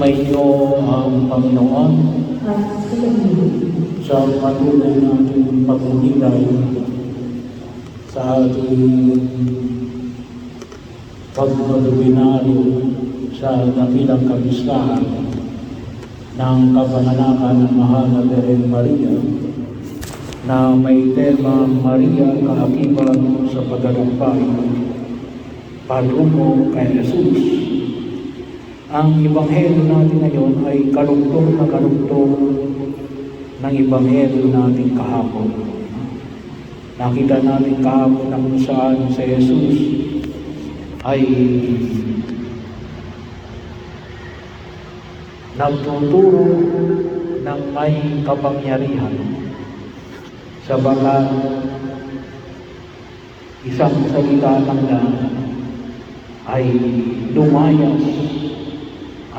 Mayo ang Panginoon sa patuloy nating pagninilay sa ating pagmodubinaryo sa dakilang kabistahan ng kapanganakan ng mahal na Birhen Maria na may tema Maria kaakibat sa pagdalumpay patungo kay Jesus. Ang ibanghelyo natin ngayon ay kalugtong na kalugtong ng ibanghelyo natin kahapon. Nakita natin kahapon na kung saan si Jesus ay nagtuturo ng may kapangyarihan sa baka isang salita lang na ay lumayas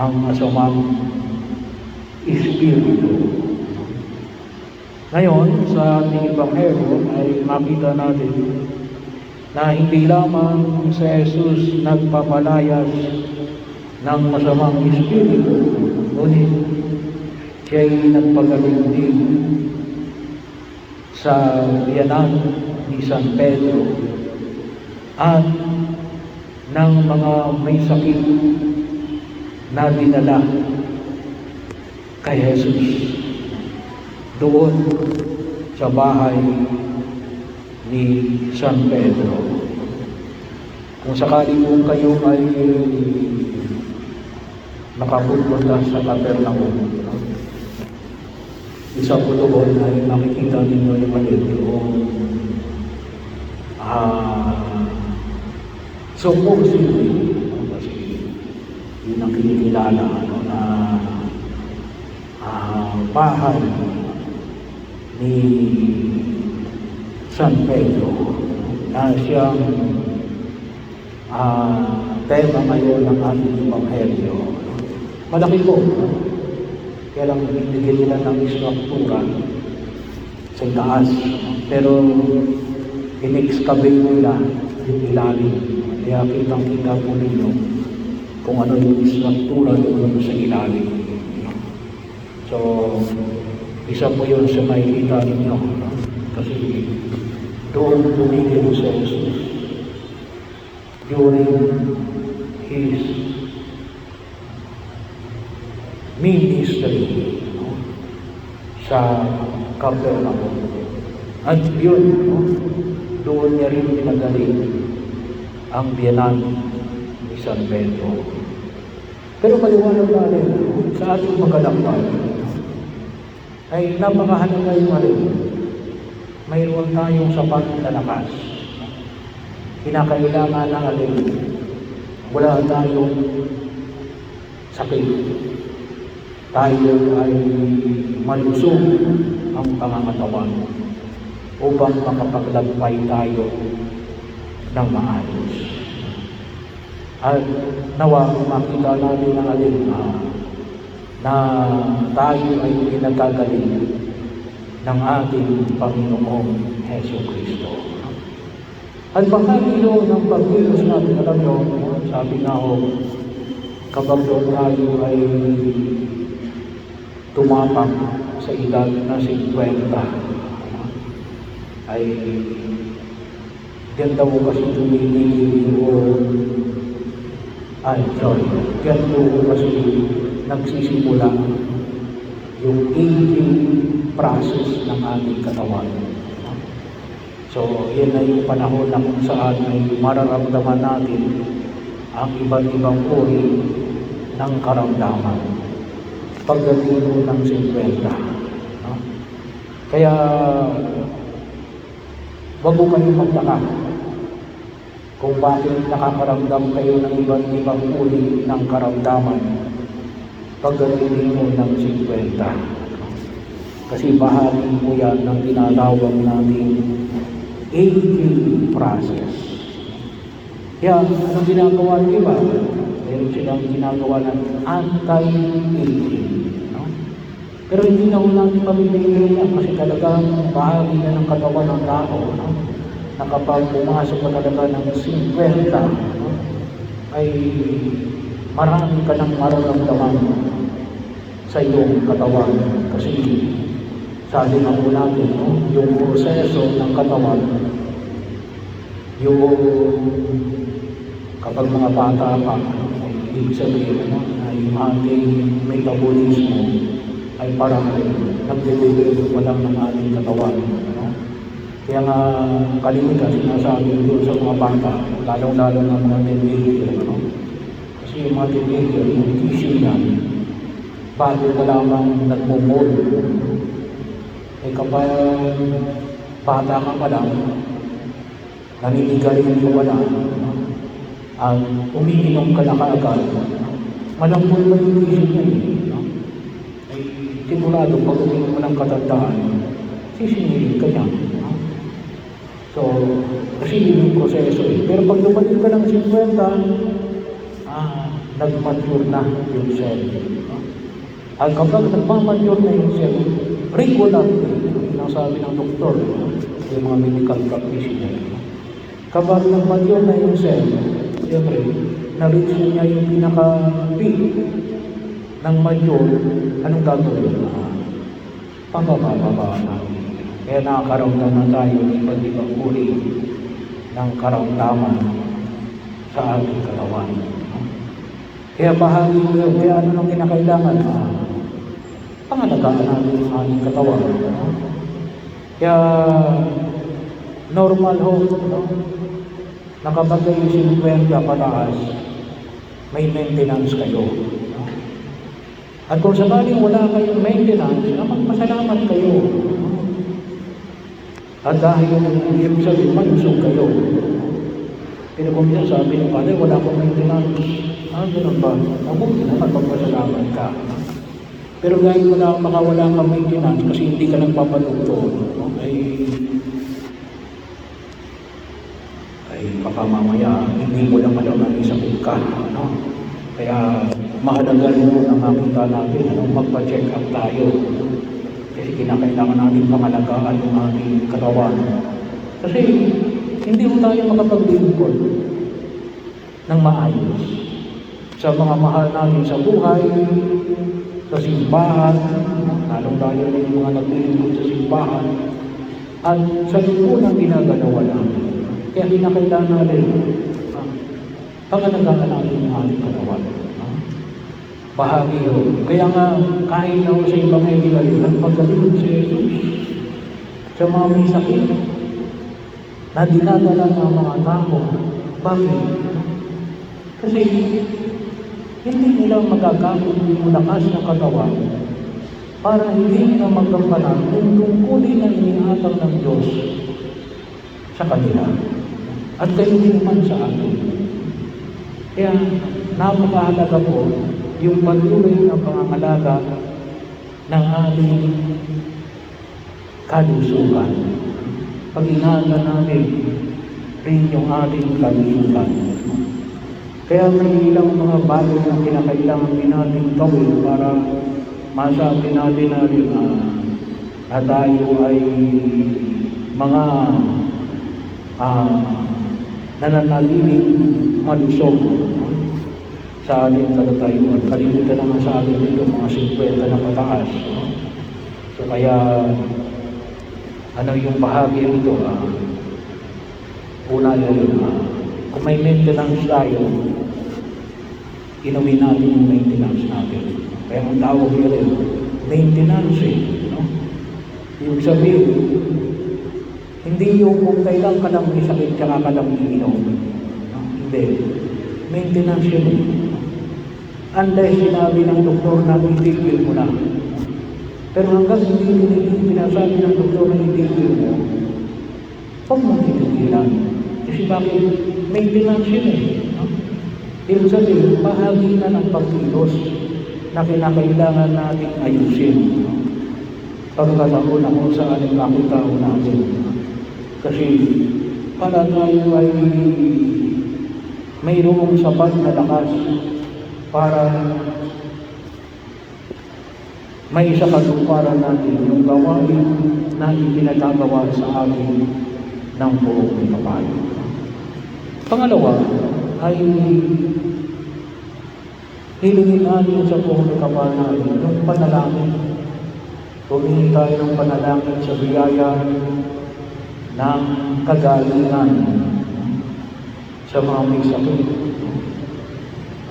ang masamang espiritu. Ngayon, sa ating Ebanghelyo ay makita natin na hindi lamang si Jesus nagpapalayas ng masamang espiritu, ngunit siya'y nagpagaling din sa biyanan ni San Pedro at ng mga may sakit na dinala kay Jesus doon sa bahay ni San Pedro. Kung sakali po kayo ay nakapunta sa Capernaum, isa po doon ay makikita ninyo yung maliit yung ah, sumbong sili. Kinikilala ano, na ah, bahay ni San Pedro na siyang ah, tema ngayon ng ating Ebanghelyo. Malaki po. Kaya lang binigyan nila ng istruktura sa taas. Pero in-excavate nila yung ilalim. Kaya kitang-kita po ninyo kung ano yung istruktura doon sa ilalim. So, isa po yun sa makikita ninyo. Kasi doon tumigil sa Jesus during his ministry no? sa Capernaum. At yun, no? doon niya rin pinagaling ang biyanan San Pedro. Pero maliwanag natin sa ating magalakbay ay napakahalaga yung rin. Mayroon tayong sapat na lakas. Kinakailangan ng alin. Wala tayong sakit. Tayo ay malusog ang pangangatawan upang makapaglagpay tayo ng maayos. At nawa makita natin ang alin na, tayo ay pinagkagaling ng ating Panginoong Heso Kristo. At pagkakilo ng pagkilos natin, alam nyo, sabi nga ho, kapag daw tayo ay tumapak sa edad na 50, ay diyan daw kasi tumigil yung ay, sorry, diyan daw kasi nagsisimula yung aging process ng ating katawan. So, yan ay yung panahon na kung saan ay mararamdaman natin ang iba't ibang uri ng karamdaman pagdating ng 50. No? Kaya, wag mo kayong magtaka kung bakit nakakaramdam kayo ng iba't ibang uri ng karamdaman pagdating mo ng 50. Kasi bahagi po yan ng tinatawag nating aging process. Kaya, anong ginagawa ng iba? Meron silang ginagawa ng anti-aging. No? Pero hindi na ho natin pamimigil yan kasi talagang bahagi na ng katawan ng tao. No? Na kapag pumasok ka talaga ng 50, no? ay marami ka ng mararamdaman sa iyong katawan. Kasi sabi nga po natin, no, yung proseso ng katawan, yung kapag mga bata pa, ay ibig sabihin na yung ating metabolismo ay parang pa lang ng ating katawan. Ano? Kaya nga kalimitan sinasabi doon sa mga bata, lalong-lalo ng mga teenager. Ano? Kasi yung mga teenager, yung tissue niyan, bago pa lamang nagmumol. Eh kapag bata ka pa lang, naninigarilyo ka na, ang umiinom ka na kaagad, malambol mo yung isip niyan eh. no? Ay sigurado pag uminom mo ng katandaan, sisingilin ka niya. no? So, kasi yun yung proseso eh. Pero pag dumating ka ng 50, ah, nag-mature na yung cell. At kapag nagmamature na yung cell, regular din, ang sabi ng doktor, no? yung mga medical practitioner. Kapag nag-mature na yung cell, siyempre, na-reach niya yung pinaka-peak ng mature, anong gagawin? Ah, pababa-baba natin. Kaya nakakaramdam na tayo ng iba't ibang uri ng karamdaman sa ating katawan. Kaya bahagi yun, kaya ano nang kinakailangan? Ah, pangalagaan natin ang ating katawan. Kaya normal ho, no? na kapag kayo 50 pataas, may maintenance kayo. At kung sakaling wala kayong maintenance, na magpasalamat kayo. No? At dahil yung ibig sabihin, malusog kayo. Pero kung yan sabi ng Father, wala akong maintenance. Ah, ganun ba? Mabuti naman magpasalamat ka. Pero dahil wala, makawala kang maintenance kasi hindi ka nagpapalugto, no? ay ay baka mamaya hindi mo lang alam may sakit ka. No? Kaya mahalaga rin mo na makita natin ano, magpa-check up tayo. Kasi kinakailangan natin pangalagaan yung ating katawan. Kasi hindi mo tayo makapaglingkod ng maayos sa mga mahal natin sa buhay, sa simbahan, lalong-lalo na yung mga naglilingkod sa simbahan, at sa lipunang ginagalawa natin. Kaya kinakailangan natin ah, pangalagaan natin yung ating katawan. Ah. Bahagi yun. Kaya nga, kahit na sa ibang medical, nagpagaling si Jesus sa mga may sakit na dinadala ng mga tao. Bakit? Kasi hindi nila magagamit yung lakas ng katawan para hindi nila magkampanan yung tungkulin na iniatang ng Diyos sa kanila. At kayo din naman sa atin. Kaya napakahalaga po yung patuloy na pangangalaga ng ating kalusugan. Pag-ingatan natin rin yung ating kalusugan. Kaya may ilang mga bagay na kinakailangan din natin gawin para masabi natin na rin ah, na tayo ay mga ah, nananatiling malusog sa ating katatayuan. Kalimutan naman sa atin dito mga 50 na pataas. So kaya ano yung bahagi nito? Ah, una yun, ah, kung may maintenance tayo, inumin natin yung maintenance natin. Kaya ang tawag yun, maintenance eh. No? Yung sabihin, hindi yung kung kailan ka lang may tsaka ka lang iinom. No? Hindi. Maintenance yun eh. Unless sinabi ng doktor na itigil mo na. Pero hanggang hindi pinasabi ng doktor na itigil mo, huwag mong titigilan. Kasi bakit? Maintenance yun eh. No? Ibig sabihin, bahagi na ng pagkilos na kinakailangan nating ayusin. No? Pagkataon na kung saan ang makitao natin. Kasi para tayo ay mayroong sapat na lakas para may isa katuparan natin yung gawain na ipinagagawa sa amin ng buong kapayo. Pangalawa ay Hilingin natin sa buong kapal natin, yung panalangin. Humingi tayo ng panalangin sa biyaya ng kagalingan sa mga may sakit.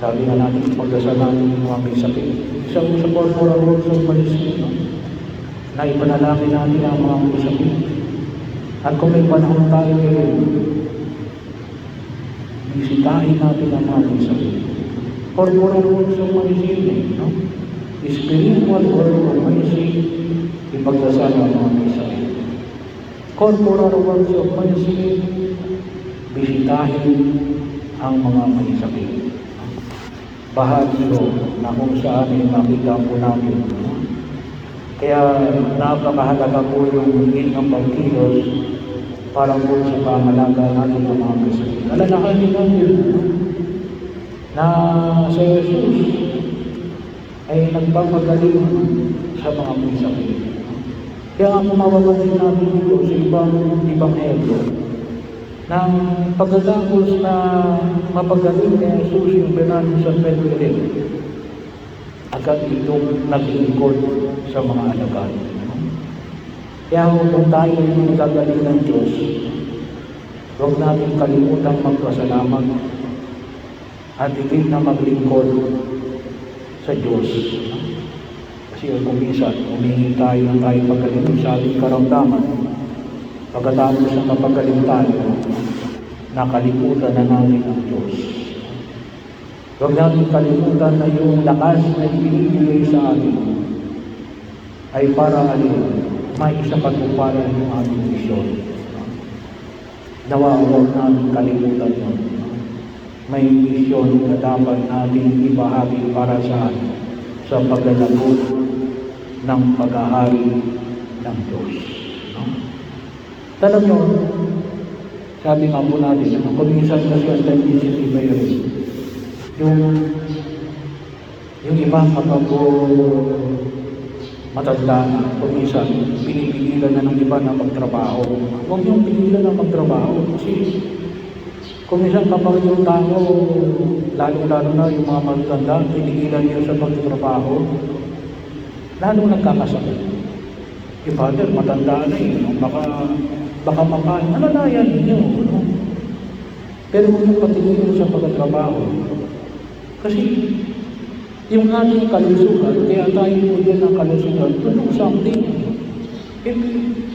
Sabi nga natin, pagdasal natin yung mga sakit. Isang sa corporal works of Palestine, no? na ipanalangin natin ang mga sakit. At kung may panahon tayo ngayon, bisitahin natin ang mga sakit. Corporal works of Palestine, no? Spiritual work of Palestine, ipagdasal ang mga sakit. Corporal works of Palestine, bisitahin ang mga may sakit. Bahagi ko na kung saan ay makita po namin. Kaya napakahalaga po yung higit ng pagkilos para po sa pangalaga natin ng mga may sakit. Alalahanin natin na sa Jesus ay nagpapagaling sa mga may sakit. Kaya kung mapapansin natin dito sa ibang ibang hebro, ng pagkatapos na mapagaling ni Jesus yung Bernardo San Pedro agad itong naglingkod sa mga alagad. Kaya kung tayo ay nagagaling ng Diyos, huwag natin kalimutang magpasalamat at higit na maglingkod sa Diyos. Kasi kung minsan, humingi tayo ng tayo pagkalimut sa ating karamdaman, pagkatapos ng mapagaling tayo, nakalimutan na namin ang Diyos. Huwag natin kalimutan na yung lakas na ibinibigay sa atin ay para alin, may isa katuparan yung ating misyon. Nawa huwag natin kalimutan yun. May misyon na dapat natin ibahagi para sa sa paglalago ng paghahari ng Diyos. Tanong nyo, sabi nga po natin, kung minsan kasi ang tendency ba yun, yung, yung iba kapag po matanda na, pinipigilan na ng iba na magtrabaho. Huwag yung pigilan na magtrabaho kasi kung minsan kapag yung tao, lalo-lalo na yung mga matanda, pinigilan niyo sa pagtrabaho, lalo nagkakasakit. Eh, father, matanda na eh. Baka, baka makain. Alalayan ninyo. No? Pero huwag yung patigilin sa pagkatrabaho. Kasi, yung ating kalusugan, kaya tayo po din ng kalusugan, to do something. Eh,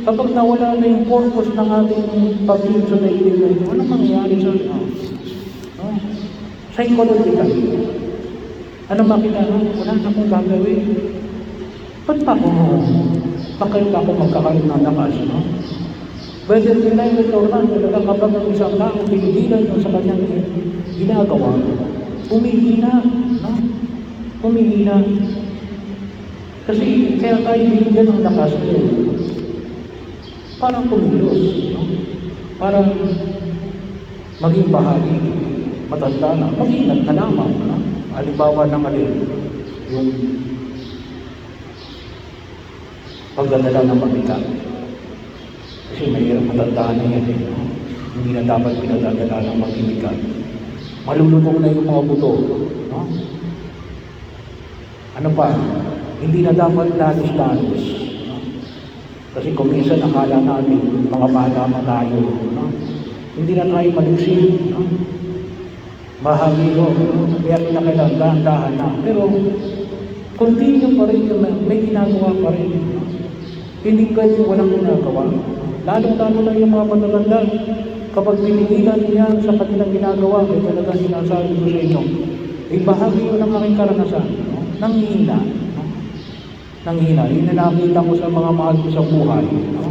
kapag nawala na yung purpose ng ating pag-ibig sa daigdig na ito, anong mangyayari sa ano? No? Psychological. Ano makita? Wala na akong gagawin. Ba't pa ako? Bakit ako magkakaroon ng lakas, no? Whether it or not, talaga kapag ang isang tao pinigilan mo sa kanyang ginagawa, umihina, no? Umihina. Kasi kaya tayo binigyan ng lakas ngayon. Parang kumilos, no? Parang maging bahagi, matanda na, mag-ingat na lamang, no? Halimbawa ng alin, yung pagdadala ng mabigat. Kasi mahirap matandaan na yan eh. Hindi na dapat pinadadala ng mabibigat. Malulutong na yung mga buto. No? Ano pa? Hindi na dapat danis-danis. No? Kasi kung minsan akala natin, mga bata na tayo, no? hindi na tayo malusin. No? No? kaya kinakailangan dahan-dahan na. Pero, continue pa rin may ginagawa pa rin. Hindi pwede walang ginagawa. Lalo-lalo na yung mga matatanda. Kapag pinigilan niya sa kanilang ginagawa, ay talaga sinasabi ko sa inyo, ay bahagi yun ng aking karanasan. No? Nanghihina. No? Nanghihina. Yun na nakita ko sa mga mahal ko sa buhay. No?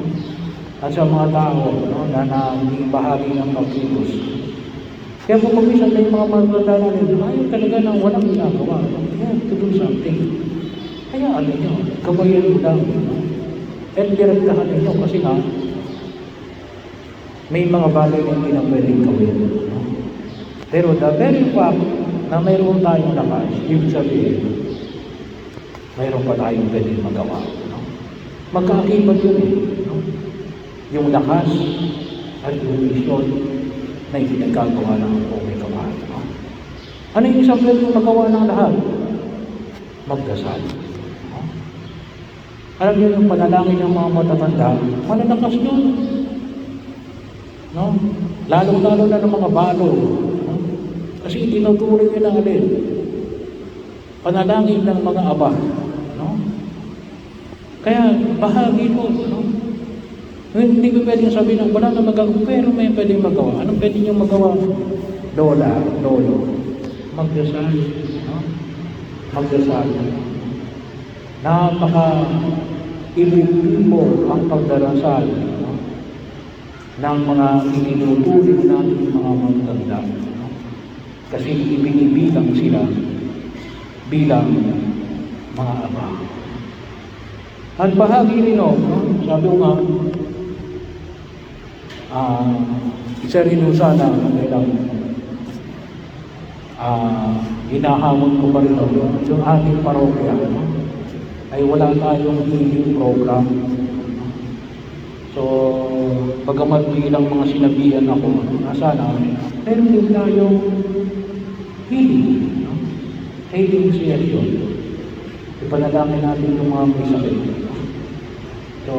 At sa mga tao no? na naging bahagi ng pagkilos. Kaya kung kumisan na yung mga matatanda natin, ayaw talaga nang walang ginagawa. Kaya to do something. Kaya ano nyo, gabayan mo lang. No? At direktahan ninyo kasi nga, may mga bagay na hindi na pwedeng gawin. Pero the very fact na mayroon tayong lakas, ibig sabihin, mayroon pa tayong pwedeng magawa. No? Magkaakibat yun eh. No? Yung lakas at yung misyon na ikinagagawa ng may kamahal. No? Ano yung isang pwedeng magawa ng lahat? magdasal. No? Alam niyo yung panalangin ng mga matatanda, malalakas yun. No? Lalong-lalo na ng mga balo. No? Kasi tinuturing nila alin. Panalangin ng mga aba. No? Kaya bahagi mo. No? Hindi ko pwedeng sabihin na wala na magagawa, pero may pwedeng magawa. Anong pwede nyo magawa? Lola, lolo, magdasal. No? Magdasal. Napaka ililimbo ang pagdarasal? Ng mga itinuturing natin mga magdanda. No? Kasi ibinibilang sila bilang mga ama. At bahagi rin no, sabi ko nga, ah, isa rin ho sana kailang ah, hinahamon ko pa rin no, yung ating parokya no, ay wala tayong healing program. So, bagamat bilang mga sinabihan ako, na sana, meron din tayong healing. No? Healing session. Ipanalangin natin yung mga may sakit. So,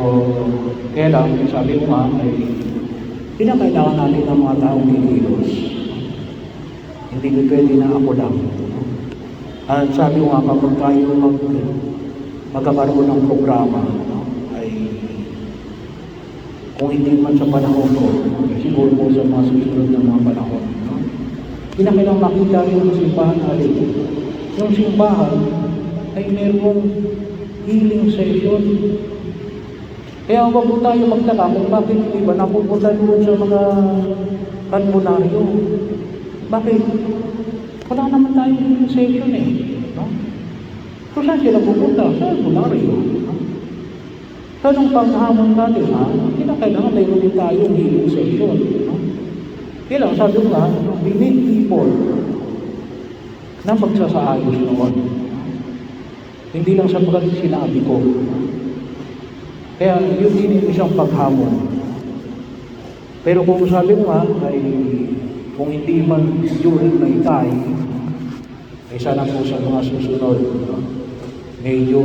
kaya lang, sabi ko nga, ay pinakailangan natin ng mga taong kikilos. Hindi ko pwede na ako lang. At sabi ko nga, kapag tayo mag, magkakaroon ng programa, kung hindi man sa panahon ko, siguro po sa mga susunod na mga panahon. No? Makita rin ng simbahan natin. Yung simbahan ay merong healing session. Kaya huwag po tayo magtaka kung bakit yung iba napupunta doon sa mga kalmonaryo. Bakit? Wala naman tayong healing session eh. No? Kung saan sila pupunta? Sa almonaryo. Nung paghamon natin, ha, kinakailangan mayroon din tayong healing session. No? Kaya lang, sabi ko nga, we need people na magsasaayos noon. Hindi lang sa mga sinabi ko. Kaya yun din yung isang paghamon. Pero kung sabi mo nga, ay kung hindi man during my time, ay sana po sa mga susunod, no? Medyo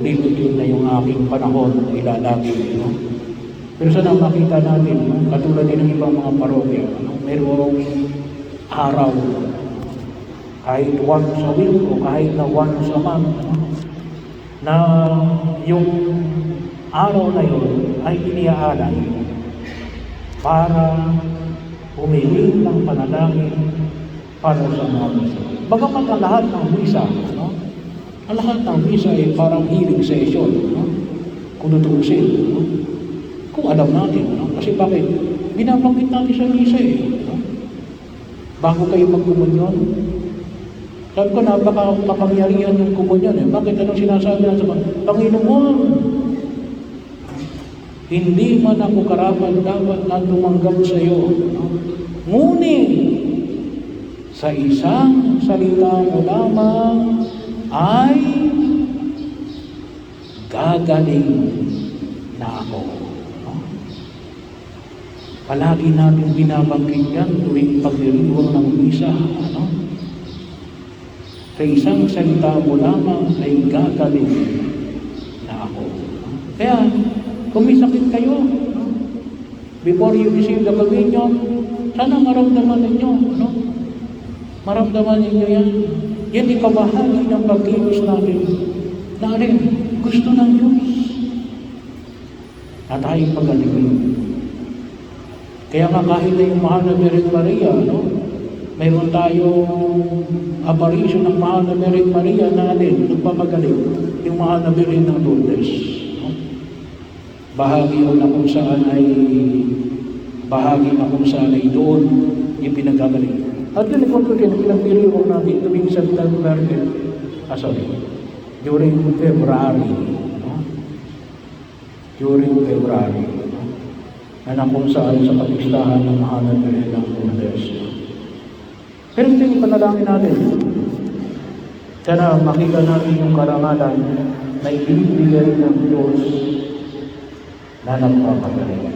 limited na yung aking panahon na ilalagay. No? Pero sana makita natin, no? katulad din ng ibang mga parokya, no? merong araw, kahit once a week o kahit na once a month, no? na yung araw na yun ay iniaalay para humiling ng panalangin para sa mga misa. Bagamat ang lahat ng misa, no? Ang lahat ng misa ay parang healing session, no? kung tutuusin. No? Kung alam natin, no? kasi bakit? Binabanggit natin sa misa eh. No? Bago kayo magkumunyon, sabi ko, napaka-kapangyarihan yung kumunyon eh. Bakit anong sinasabi na sa Panginoon, hindi man ako karapat dapat na tumanggap sa iyo. No? Ngunit, sa isang salita mo lamang ay gagaling na ako. No? Palagi natin binabanggit yan tuwing pagdiriwang ng misa. Ano? Sa isang salita mo lamang ay gagaling na ako. Kaya, kung may sakit kayo, before you receive the communion, sana maramdaman ninyo, no? Maramdaman ninyo yan. Yan ay kabahagi ng pagkilos natin. Na alin, gusto ng Diyos. At tayong pagalingin. Kaya nga kahit na yung mahal na Virgin Maria, no? Mayroon tayong apparition ng mahal na Virgin Maria na alin, nagpapagaling. Yung mahal na Virgin ng Lourdes. No? Bahagi yun na kung saan ay bahagi na kung saan ay doon yung pinagagaling. At yun, kung ito pinagpiriwang natin tuwing September, ah sorry, during February, no? during February, no? na na kung saan sa kapistahan ng Mahanad Virgin ng Lourdes. Pero ito yung panalangin natin. Sana makita natin yung karangalan na ibibigay ng Diyos na nagpapagaling.